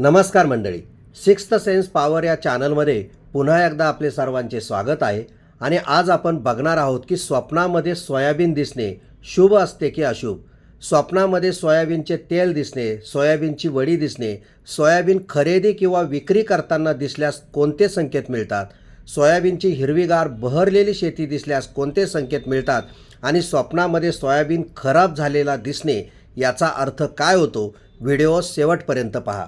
नमस्कार मंडळी. Sixth sense power या चॅनलमध्ये पुन्हा एकदा आपले सर्वांचे स्वागत आहे आणि आज आपण बघणार आहोत की स्वप्नामध्ये सोयाबीन दिसणे शुभ असते की अशुभ? स्वप्नामध्ये सोयाबीनचे तेल दिसणे सोयाबीनची वडी दिसणे सोयाबीन खरेदी किंवा विक्री करताना दिसल्यास कोणते संकेत मिळतात? सोयाबीनची हिरवीगार बहरलेली शेती दिसल्यास कोणते संकेत मिळतात? आणि स्वप्नामध्ये सोयाबीन खराब झालेला दिसणे याचा अर्थ काय होतो? व्हिडिओ शेवटपर्यंत पहा.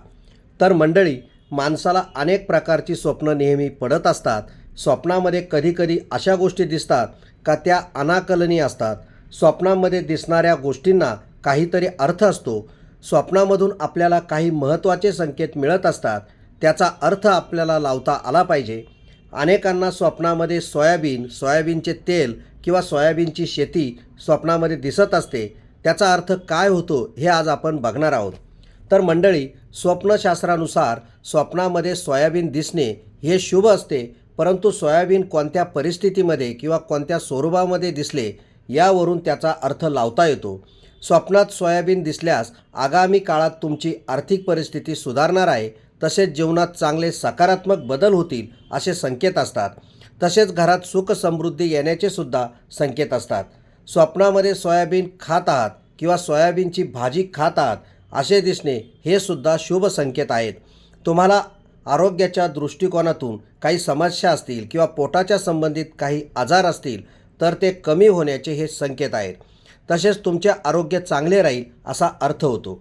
तर मंडळी माणसाला अनेक प्रकारची स्वप्न नेहमी पडत असतात. स्वप्नामध्ये कधीकधी अशा गोष्टी दिसतात का त्या अनाकलनीय असतात. स्वप्नामध्ये दिसणाऱ्या गोष्टींना काहीतरी अर्थ असतो. स्वप्नामधून आपल्याला काही महत्त्वाचे संकेत मिळत असतात. त्याचा अर्थ आपल्याला लावता आला पाहिजे. अनेकांना स्वप्नामध्ये सोयाबीन सोयाबीनचे तेल किंवा सोयाबीनची शेती स्वप्नामध्ये दिसत असते. त्याचा अर्थ काय होतो हे आज आपण बघणार आहोत. तर मंडळी स्वप्नशास्त्रानुसार स्वप्नामध्ये सोयाबीन दिसणे हे शुभ असते परंतु सोयाबीन कोणत्या परिस्थितीमध्ये किंवा कोणत्या स्वरूपामध्ये दिसले यावरून त्याचा अर्थ लावता येतो. स्वप्नात सोयाबीन दिसल्यास आगामी काळात तुमची आर्थिक परिस्थिती सुधारणार आहे तसेच जीवनात चांगले सकारात्मक बदल होतील असे संकेत असतात. तसेच घरात सुख समृद्धी येण्याचे सुद्धा संकेत असतात. स्वप्नामध्ये सोयाबीन खात आहात किंवा सोयाबीनची भाजी खात आहात असे दिसणे हे सुद्धा शुभ संकेत आहेत. तुम्हाला आरोग्याच्या दृष्टिकोनातून काही समस्या असतील किंवा पोटाच्या संबंधित काही आजार असतील तर ते कमी होण्याचे हे संकेत आहेत. तसेच तुमचे आरोग्य चांगले राहील असा अर्थ होतो.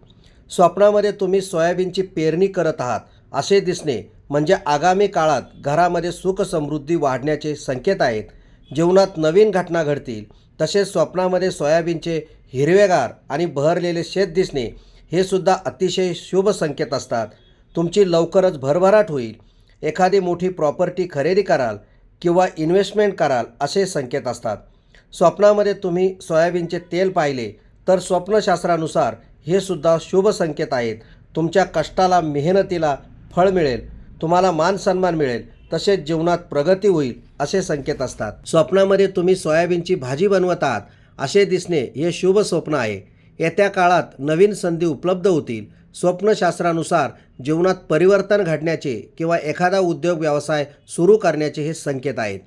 स्वप्नामध्ये तुम्ही सोयाबीनची पेरणी करत आहात असे दिसणे म्हणजे आगामी काळात घरामध्ये सुख समृद्धी वाढण्याचे संकेत आहेत. जीवनात नवीन घटना घडतील. तसेच स्वप्नामध्ये सोयाबीनचे हिरवेगार आणि बहरलेले शेत दिसणे हे सुद्धा अतिशय शुभ संकेत असतात. तुमची लवकरच भरभराट होईल. एखादी मोठी प्रॉपर्टी खरेदी कराल किंवा इन्व्हेस्टमेंट कराल असे संकेत असतात. स्वप्नामध्ये तुम्ही सोयाबीनचे तेल पाहिले तर स्वप्नशास्त्रानुसार हे सुद्धा शुभ संकेत आहेत. तुमच्या कष्टाला मेहनतीला फळ मिळेल. तुम्हाला मान सन्मान मिळेल. तसेच जीवनात प्रगती होईल असे संकेत असतात. स्वप्नामध्ये तुम्ही सोयाबीनची भाजी बनवत आहात असे दिसणे हे शुभ स्वप्न आहे. येत्या काळात नवीन संधी उपलब्ध होतील. स्वप्नशास्त्रानुसार जीवनात परिवर्तन घडण्याचे किंवा एखादा उद्योग व्यवसाय सुरू करण्याचे हे संकेत आहेत.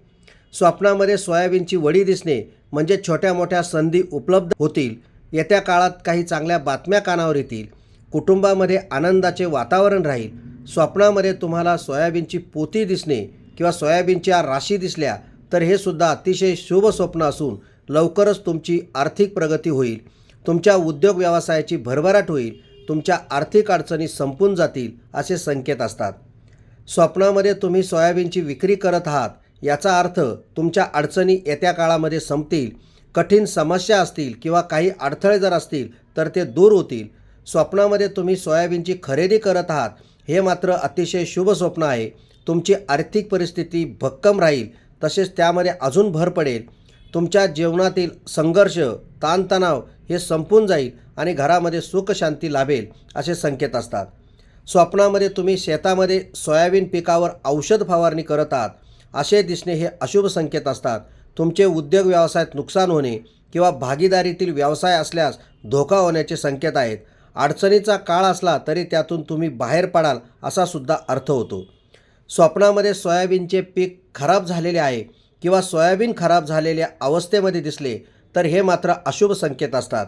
स्वप्नामध्ये सोयाबीनची वडी दिसणे म्हणजे छोट्या मोठ्या संधी उपलब्ध होतील. येत्या काळात काही चांगल्या बातम्या कानावर येतील. कुटुंबामध्ये आनंदाचे वातावरण राहील. स्वप्नामध्ये तुम्हाला सोयाबीनची पोती दिसणे किंवा सोयाबीनच्या राशी दिसल्या तर हे सुद्धा अतिशय शुभ स्वप्न असून लवकरच तुमची आर्थिक प्रगती होईल. तुमच्या उद्योग व्यवसायाची भरभराट होईल तुमच्या आर्थिक अडचणी संपून जातील असे संकेत असतात. स्वप्नामध्ये तुम्ही सोयाबीनची विक्री करत आहात याचा अर्थ तुमच्या अडचणी येत्या काळामध्ये संपतील कठीण समस्या असतील किंवा काही अडथळे जर असतील तर ते दूर होतील. स्वप्नामध्ये तुम्ही सोयाबीनची खरेदी करत आहात हे मात्र अतिशय शुभ स्वप्न आहे. तुमची आर्थिक परिस्थिती भक्कम राहील तसेच त्यामध्ये अजून भर पडेल. तुमच्या जीवनातील संघर्ष ताणतणाव हे संपून जाईल आणि घरामध्ये सुखशांती लाभेल असे संकेत असतात. स्वप्नामध्ये तुम्ही शेतामध्ये सोयाबीन पिकावर औषध फवारणी करत आहात असे दिसणे हे अशुभ संकेत असतात. तुमचे उद्योग व्यवसायात नुकसान होणे किंवा भागीदारीतील व्यवसाय असल्यास धोका होण्याचे संकेत आहेत. अडचणीचा काळ असला तरी त्यातून तुम्ही बाहेर पडाल असा सुद्धा अर्थ होतो. स्वप्नामध्ये सोयाबीनचे पीक खराब झालेले आहे किंवा सोयाबीन खराब झालेल्या अवस्थेमध्ये दिसले तर हे मात्र अशुभ संकेत असतात.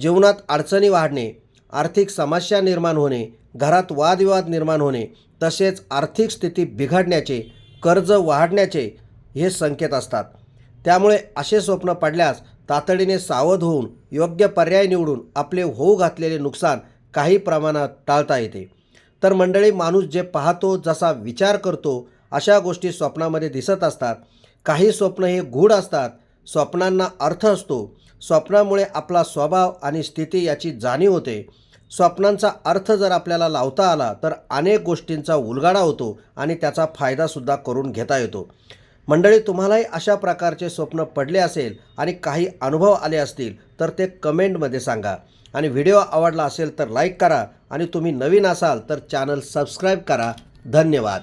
जीवनात अडचणी वाढणे आर्थिक समस्या निर्माण होणे घरात वादविवाद निर्माण होणे तसेच आर्थिक स्थिती बिघडण्याचे कर्ज वाढण्याचे हे संकेत असतात. त्यामुळे असे स्वप्न पडल्यास तातडीने सावध होऊन योग्य पर्याय निवडून आपले होऊ घातलेले नुकसान काही प्रमाणात टाळता येते. तर मंडळी माणूस जे पाहतो जसा विचार करतो अशा गोष्टी स्वप्नामध्ये दिसत असतात. काही स्वप्न हे गूढ असतात स्वप्नांना अर्थ असतो. स्वप्नामुळे आपला स्वभाव आणि स्थिती याची जाणीव होते. स्वप्नांचा अर्थ जर आपल्याला लावता आला तर अनेक गोष्टींचा उलगाडा होतो आणि त्याचा फायदासुद्धा करून घेता येतो. मंडळी तुम्हालाही अशा प्रकारचे स्वप्न पडले असेल आणि काही अनुभव आले असतील तर ते कमेंटमध्ये सांगा. आणि व्हिडिओ आवडला असेल तर लाईक करा. आणि तुम्ही नवीन असाल तर चॅनल सबस्क्राईब करा. धन्यवाद.